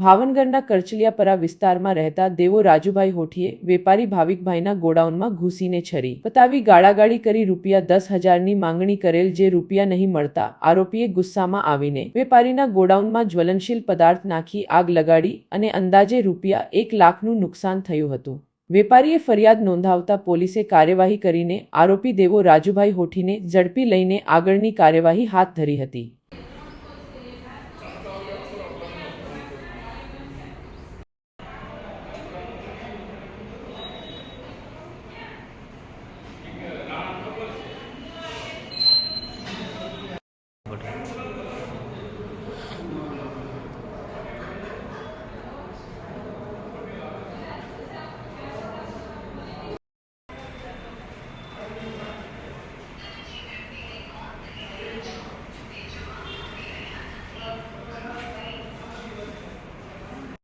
ભાવનગરના કરચલિયાપરા વિસ્તારમાં રહેતા દેવો રાજુભાઈ હોઠીએ વેપારી ભાવિકભાઈના ગોડાઉનમાં ઘૂસીને છરી. પતાવી ગાળાગાળી કરી રૂપિયા દસ હજારની માંગણી કરેલ જે રૂપિયા નહીં મળતા આરોપીએ ગુસ્સામાં આવીને વેપારીના ગોડાઉનમાં જ્વલનશીલ પદાર્થ નાખી આગ લગાડી અને અંદાજે રૂપિયા એક લાખનું નુકસાન થયું હતું. વેપારીએ ફરિયાદ નોંધાવતા પોલીસે કાર્યવાહી કરીને આરોપી દેવો રાજુભાઈ હોઠીને ઝડપી લઈને આગળની કાર્યવાહી હાથ ધરી હતી.